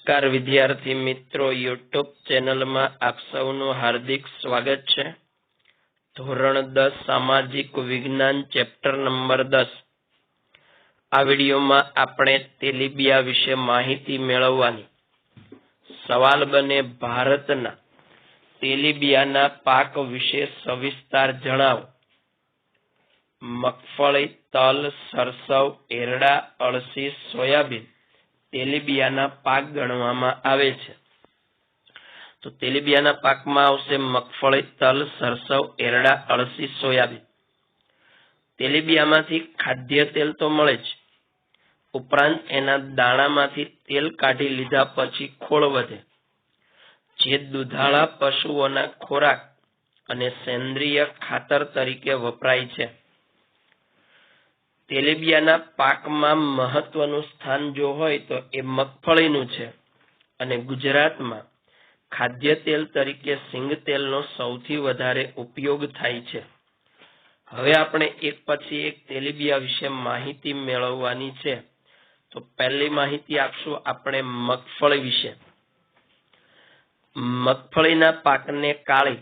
નમસ્કાર વિદ્યાર્થી મિત્રો યુટ્યુબ ચેનલમાં આપ સૌનું હાર્દિક સ્વાગત છે. ધોરણ દસ, સામાજિક વિજ્ઞાન, ચેપ્ટર નંબર દસ. આ વિડીયોમાં આપણે તેલીબિયા વિશે માહિતી મેળવવાની. સવાલ બને ભારતના તેલીબિયાના પાક વિશે સવિસ્તાર જણાવો. મગફળી, તલ, સરસવ, એરડા, અળસી, સોયાબીન. તેલીબિયાના પાક ગણવામાં આવે છે. તો તેલીબિયાના પાકમાં આવશે મગફળી, તલ, સરસવ, એરડા, અળસી, સોયાબીન. તેલીબિયામાંથી ખાદ્ય તેલ તો મળે જ. ઉપરાંત એના દાણામાંથી તેલ કાઢી લીધા પછી ખોળ વધે. જે દુધાળા પશુઓના ખોરાક અને સેન્દ્રિય ખાતર તરીકે વપરાય છે. તેલીબિયાના પાકમાં મહત્વનું સ્થાન જો હોય તો એ મગફળીનું છે. અને ગુજરાતમાં ખાદ્ય તેલ તરીકે સિંગ તેલનો સૌથી વધારે ઉપયોગ થાય છે. હવે આપણે એક પછી એક તેલીબિયા વિશે માહિતી મેળવવાની છે. તો પહેલી માહિતી આપશું આપણે મગફળી વિશે. મગફળીના પાકને કાળી,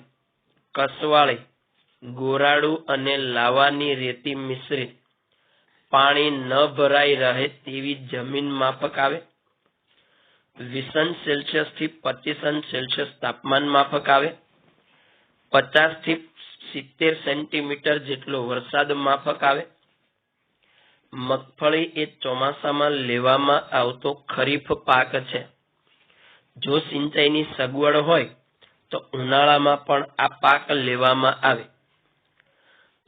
કસવાળી, ગોરાડું અને લાવાની રેતી મિશ્રિત. પાણી ન ભરાઈ રહે તેવી જમીન માફક આવે. વીસ સેલ્સિયસથી પચીસ સેલ્સિયસ તાપમાન માફક આવે. પચાસથી સિત્તેર સેન્ટીમીટર જેટલો વરસાદ માફક આવે. મગફળી એ ચોમાસામાં લેવામાં આવતો ખરીફ પાક છે. જો સિંચાઈની સગવડ હોય તો ઉનાળામાં પણ આ પાક લેવામાં આવે.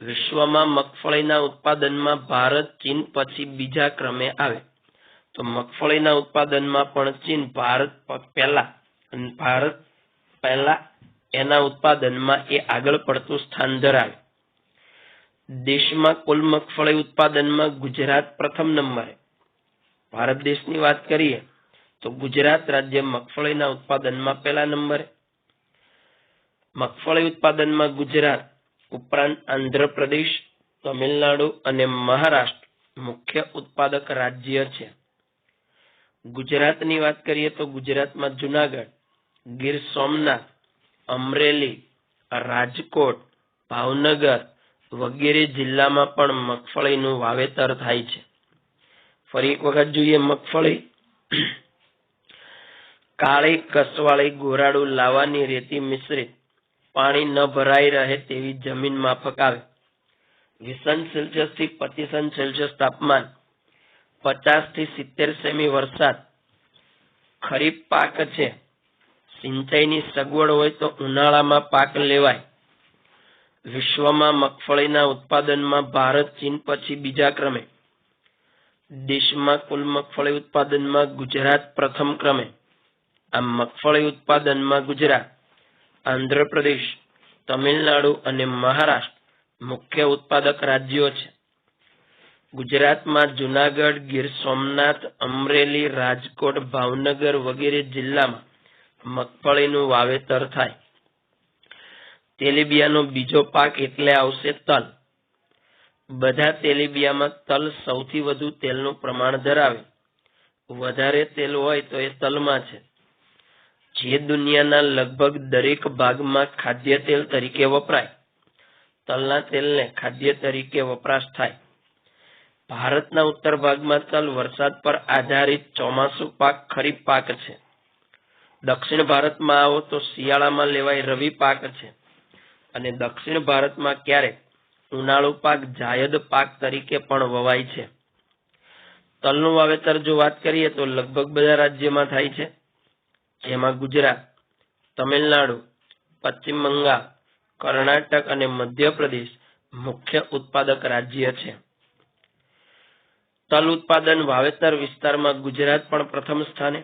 વિશ્વમાં મગફળીના ઉત્પાદનમાં ભારત, ચીન પછી બીજા ક્રમે આવે. તો મગફળીના ઉત્પાદનમાં પણ ચીન, ભારત પહેલા ભારત પહેલા એના ઉત્પાદનમાં એ આગળ પડતું સ્થાન ધરાવે. દેશમાં કુલ મગફળી ઉત્પાદનમાં ગુજરાત પ્રથમ નંબરે ભારત દેશની વાત કરીએ, તો ગુજરાત રાજ્ય મગફળીના ઉત્પાદનમાં પહેલા નંબરે મગફળી ઉત્પાદનમાં ગુજરાત ઉપરાંત આંધ્રપ્રદેશ, તમિલનાડુ અને મહારાષ્ટ્ર મુખ્ય ઉત્પાદક રાજ્ય છે. ગુજરાતની વાત કરીએ તો ગુજરાતમાં જુનાગઢ, ગીર સોમનાથ, અમરેલી, રાજકોટ, ભાવનગર વગેરે જિલ્લામાં પણ મગફળીનું વાવેતર થાય છે. ફરી એક વખત જોઈએ મગફળી. કાળી, કસવાળી, ગોરાડું, લાવાની રેતી મિશ્રિત પાણી ન ભરાઈ રહે તેવી જમીન માફક આવે. વીસન સેલ્સિયસથી પચીસન સેલ્સિયસ તાપમાન પચાસથી સિત્તેર સેમી વરસાદ. ખરીફ પાક છે. સિંચાઈની સગવડ હોય તો ઉનાળામાં પાક લેવાય. વિશ્વમાં મગફળીના ઉત્પાદનમાં ભારત, ચીન પછી બીજા ક્રમે. દેશમાં કુલ મગફળી ઉત્પાદનમાં ગુજરાત પ્રથમ ક્રમે. આ મગફળી ઉત્પાદનમાં ગુજરાત આંધ્રપ્રદેશ, તમિલનાડુ અને મહારાષ્ટ્ર મુખ્ય ઉત્પાદક રાજ્યો છે. ગુજરાતમાં જુનાગઢ, ગીર સોમનાથ, અમરેલી, રાજકોટ, ભાવનગર વગેરે જિલ્લામાં મગફળીનું વાવેતર થાય. તેલીબિયાનો બીજો પાક એટલે આવશે તલ. બધા તેલીબિયામાં તલ સૌથી વધુ તેલનું પ્રમાણ ધરાવે. વધારે તેલ હોય તો એ તલમાં છે. જે દુનિયાના લગભગ દરેક ભાગમાં ખાદ્ય તેલ તરીકે વપરાય. તલના તેલને ખાદ્ય તરીકે વપરાશ થાય. ભારતના ઉત્તર ભાગમાં તલ વરસાદ પર આધારિત ચોમાસુ પાક ખરીફ પાક છે. દક્ષિણ ભારતમાં આવો તો શિયાળામાં લેવાય રવિ પાક છે. અને દક્ષિણ ભારતમાં ક્યારેક ઉનાળુ પાક જાયદ પાક તરીકે પણ વવાય છે. તલનું વાવેતર જો વાત કરીએ તો લગભગ બધા રાજ્યમાં થાય છે. જેમાં ગુજરાત, તમિલનાડુ, પશ્ચિમ બંગાળ, કર્ણાટક અને મધ્યપ્રદેશ મુખ્ય ઉત્પાદક રાજ્ય છે. તલ ઉત્પાદન વાવેતર વિસ્તારમાં ગુજરાત પણ પ્રથમ સ્થાને,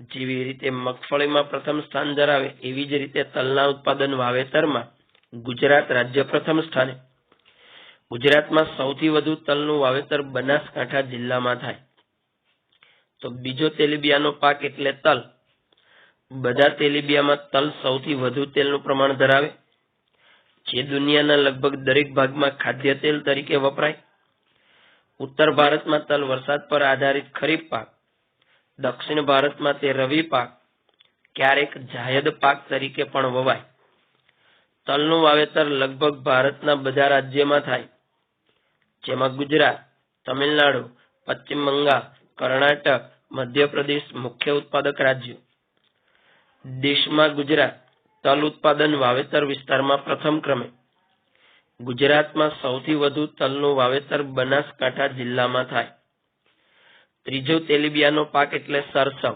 જેવી રીતે મગફળીમાં પ્રથમ સ્થાન ધરાવે એવી જ રીતે તલના ઉત્પાદન વાવેતરમાં ગુજરાત રાજ્ય પ્રથમ સ્થાને. ગુજરાતમાં સૌથી વધુ તલનું વાવેતર બનાસકાંઠા જિલ્લામાં થાય. તો બીજો તેલીબિયાનો પાક એટલે તલ. બધા તેલીબિયામાં તલ સૌથી વધુ તેલનું પ્રમાણ ધરાવે. જે દુનિયાના લગભગ દરેક ભાગમાં ખાદ્ય તેલ તરીકે વપરાય. ઉત્તર ભારતમાં તલ વરસાદ પર આધારિત ખરીફ પાક. દક્ષિણ ભારતમાં તે રવિ પાક. ક્યારેક જાયદ પાક તરીકે પણ વવાય. તલનું વાવેતર લગભગ ભારતના બધા રાજ્યમાં થાય. જેમાં ગુજરાત, તમિલનાડુ, પશ્ચિમ બંગાળ, કર્ણાટક, મધ્યપ્રદેશ મુખ્ય ઉત્પાદક રાજ્યો. દેશમાં ગુજરાત તલ ઉત્પાદન વાવેતર વિસ્તારમાં પ્રથમ ક્રમે. ગુજરાતમાં સૌથી વધુ તલનું વાવેતર બનાસકાંઠા જિલ્લામાં થાય. ત્રીજો તેલીબિયાનો પાક એટલે સરસવ.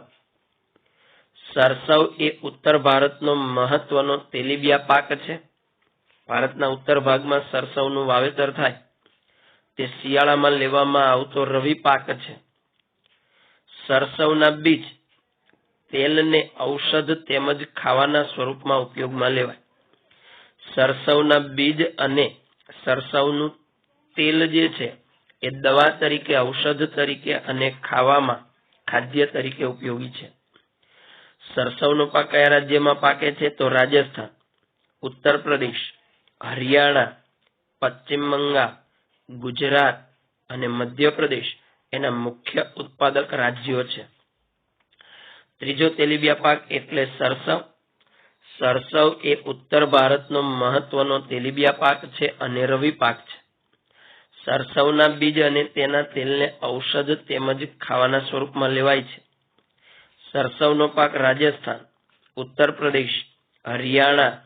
સરસવ એ ઉત્તર ભારતનો મહત્વનો તેલીબિયા પાક છે. ભારતના ઉત્તર ભાગમાં સરસવનું વાવેતર થાય. તે શિયાળામાં લેવામાં આવતો રવિ પાક છે. સરસવના બીજ તેલને ઔષધ તેમજ ખાવાના સ્વરૂપમાં ઉપયોગમાં લેવાય. સરસવના બીજ અને સરસવનું તેલ જે છે, એ દવા તરીકે, ઔષધ તરીકે અને ખાવામાં ખાદ્ય તરીકે ઉપયોગી છે. સરસવનો પાક કયા રાજ્યમાં પાકે છે તો રાજસ્થાન ઉત્તર પ્રદેશ હરિયાણા, પશ્ચિમ બંગાળ, ગુજરાત અને મધ્યપ્રદેશ એના મુખ્ય ઉત્પાદક રાજ્યો છે. ત્રીજો તેલીબિયા પાક એટલે સરસવ. સરસવ એ ઉત્તર ભારતનો મહત્વનો તેલીબિયા પાક છે અને રવિ પાક છે. સરસવના બીજ અને તેના તેલને ઔષધ તેમજ ખાવાના સ્વરૂપમાં લેવાય છે. સરસવનો પાક રાજસ્થાન, ઉત્તર પ્રદેશ, હરિયાણા,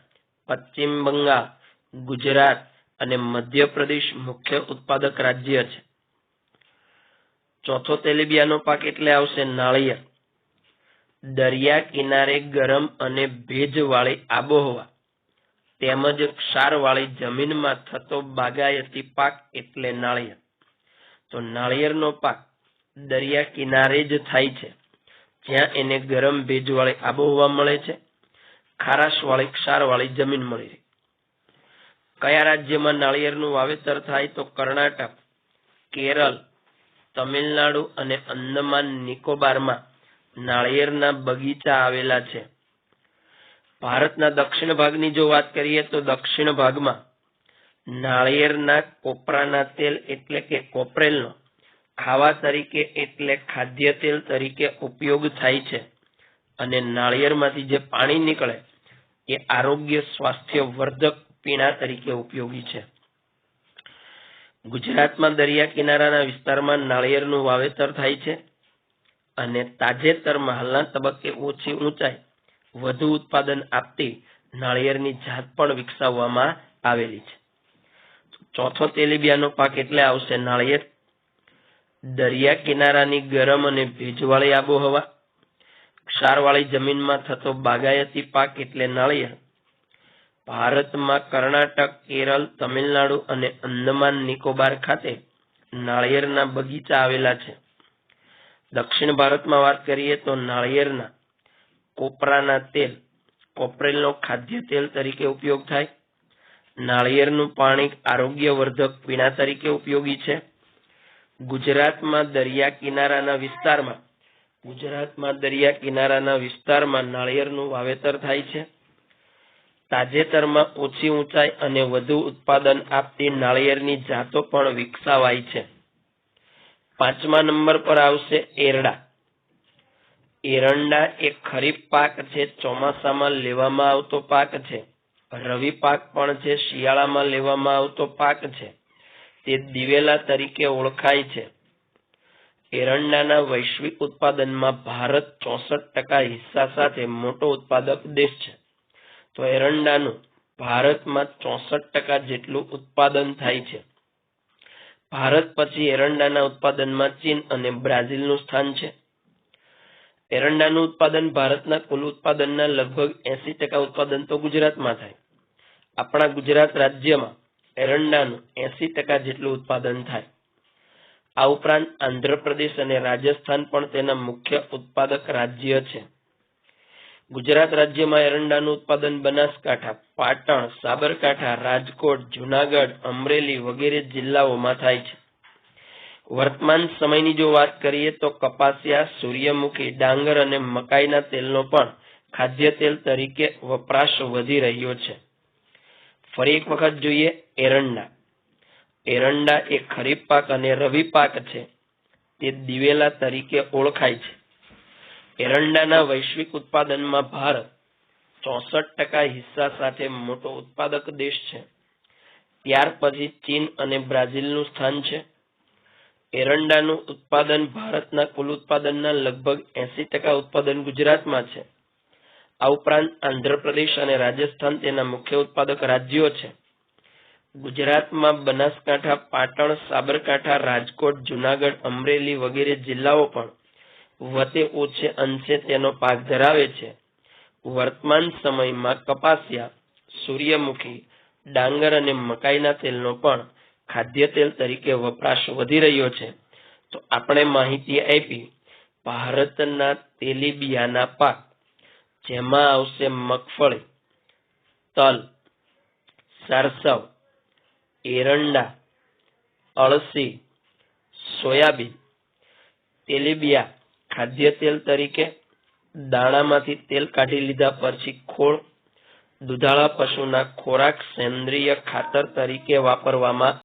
પશ્ચિમ બંગાળ, ગુજરાત અને મધ્યપ્રદેશ મુખ્ય ઉત્પાદક રાજ્ય છે. ચોથો તેલીબિયાનો પાક એટલે આવશે નાળિયેર. દરિયા કિનારે ગરમ અને ભેજવાળી આબોહવા તેમજ ક્ષારવાળી જમીનમાં થતો બાગાયતી પાક એટલે નાળિયેર. તો નાળિયેરનો પાક દરિયા કિનારે જ થાય છે. જ્યાં એને ગરમ ભેજવાળી આબોહવા મળે છે. ખારાશવાળી, ક્ષારવાળી જમીન મળી રહી. કયા રાજ્યમાં નાળિયેરનું વાવેતર થાય તો કર્ણાટક, કેરળ, તમિલનાડુ અને અંદમાન નિકોબારમાં નાળિયેરના બગીચા આવેલા છે. ભારતના દક્ષિણ ભાગની જો વાત કરીએ તો દક્ષિણ ભાગમાં નાળિયેરના કોપરાના તેલ એટલે કે કોપરેલનો ખાવા તરીકે એટલે ખાદ્ય તેલ તરીકે ઉપયોગ થાય છે અને નાળિયેરમાંથી જે પાણી નીકળે એ આરોગ્ય સ્વાસ્થ્ય વર્ધક પીણા તરીકે ઉપયોગી છે. ગુજરાતમાં દરિયા કિનારાના વિસ્તારમાં નાળિયેરનું વાવેતર થાય છે. અને તાજેતરમાં હાલના તબક્કે ઓછી ઊંચાઈ વધુ ઉત્પાદન આપતી નાળિયેરની જાત પણ વિકસાવવામાં આવેલી છે. ચોથો તેલીબિયાનો પાક એટલે આવશે નાળિયેર. દરિયા કિનારાની ગરમ અને ભેજવાળી આબોહવા. ક્ષારવાળી જમીનમાં થતો બાગાયતી પાક એટલે નાળિયેર. ભારતમાં કર્ણાટક, કેરળ, તમિલનાડુ અને અંદમાન નિકોબાર ખાતે નાળિયેરના બગીચા આવેલા છે. દક્ષિણ ભારતમાં વાત કરીએ તો નાળિયેરના કોપરાના તેલ, કોપરેલનો ખાદ્ય તેલ તરીકે ઉપયોગ થાય. નાળિયેરનું પાણી આરોગ્યવર્ધક પીણા તરીકે ઉપયોગી છે. ગુજરાતમાં દરિયા કિનારાના વિસ્તારમાં, ગુજરાતમાં દરિયા કિનારાના વિસ્તારમાં નાળિયેરનું વાવેતર થાય છે. તાજેતરમાં ઓછી ઊંચાઈ અને વધુ ઉત્પાદન આપતી નાળિયેરની જાતો પણ વિકસાવાય છે. પાંચમા નંબર પર આવશે એરડા. એરંડા એ ખરીફ પાક છે, ચોમાસામાં લેવામાં આવતો પાક છે. રવિ પાક પણ છે, શિયાળામાં લેવામાં આવતો પાક છે. તે દિવેલા તરીકે ઓળખાય છે. એરંડાના વૈશ્વિક ઉત્પાદનમાં ભારત ચોસઠ ટકા હિસ્સા સાથે મોટો ઉત્પાદક દેશ છે. તો એરંડાનું ભારતમાં ચોસઠ ટકા જેટલું ઉત્પાદન થાય છે. ભારત પછી એરંડાના ઉત્પાદનમાં ચીન અને બ્રાઝિલનું સ્થાન છે. એરંડાનું ઉત્પાદન ભારતના કુલ ઉત્પાદનના લગભગ એસી ટકા ઉત્પાદન તો ગુજરાતમાં થાય. આપણા ગુજરાત રાજ્યમાં એરંડાનું એસી ટકા જેટલું ઉત્પાદન થાય. આ ઉપરાંત આંધ્રપ્રદેશ અને રાજસ્થાન પણ તેના મુખ્ય ઉત્પાદક રાજ્ય છે. ગુજરાત રાજ્યમાં એરંડાનું ઉત્પાદન બનાસકાંઠા, પાટણ, સાબરકાંઠા, રાજકોટ, જુનાગઢ, અમરેલી વગેરે જિલ્લાઓમાં થાય છે. વર્તમાન સમયની જો વાત કરીએ તો કપાસિયા, સૂર્યમુખી, ડાંગર અને મકાઈના તેલનો પણ ખાદ્ય તેલ તરીકે વપરાશ વધી રહ્યો છે. ફરી એક વખત જોઈએ એરંડા. એરંડા એ ખરીફ પાક અને રવિ પાક છે. તે દિવેલા તરીકે ઓળખાય છે. એરંડાના વૈશ્વિક ઉત્પાદનમાં ભારત ચોસઠ ટકા હિસ્સા સાથે મોટો ઉત્પાદક દેશ છે. ત્યાર પછી ચીન અને બ્રાઝિલનું સ્થાન છે. એરંડાનું ઉત્પાદન ભારતના કુલ ઉત્પાદનના લગભગ એસી ટકા ઉત્પાદન ગુજરાતમાં છે. આ ઉપરાંત આંધ્રપ્રદેશ અને રાજસ્થાન તેના મુખ્ય ઉત્પાદક રાજ્યો છે. ગુજરાતમાં બનાસકાંઠા, પાટણ, સાબરકાંઠા, રાજકોટ, જુનાગઢ, અમરેલી વગેરે જિલ્લાઓ પણ વતે ઓછે અંશે તેનો પાક ધરાવે છે. વર્તમાન સમયમાં કપાસિયા, સૂર્યમુખી, ડાંગર અને મકાઈના તેલનો પણ ખાદ્ય તેલ તરીકે વપરાશ વધી રહ્યો છે. તો આપણે માહિતી આપી, ભારતના તેલીબિયાના પાક, જેમાં આવશે મગફળી, તલ, સરસવ, એરંડા, અળસી, સોયાબીન, તેલીબિયા ખાદ્ય તેલ તરીકે દાણામાંથી તેલ કાઢી લીધા પછી ખોળ, દુધાળા પશુના ખોરાક સેન્દ્રિય ખાતર તરીકે વાપરવામાં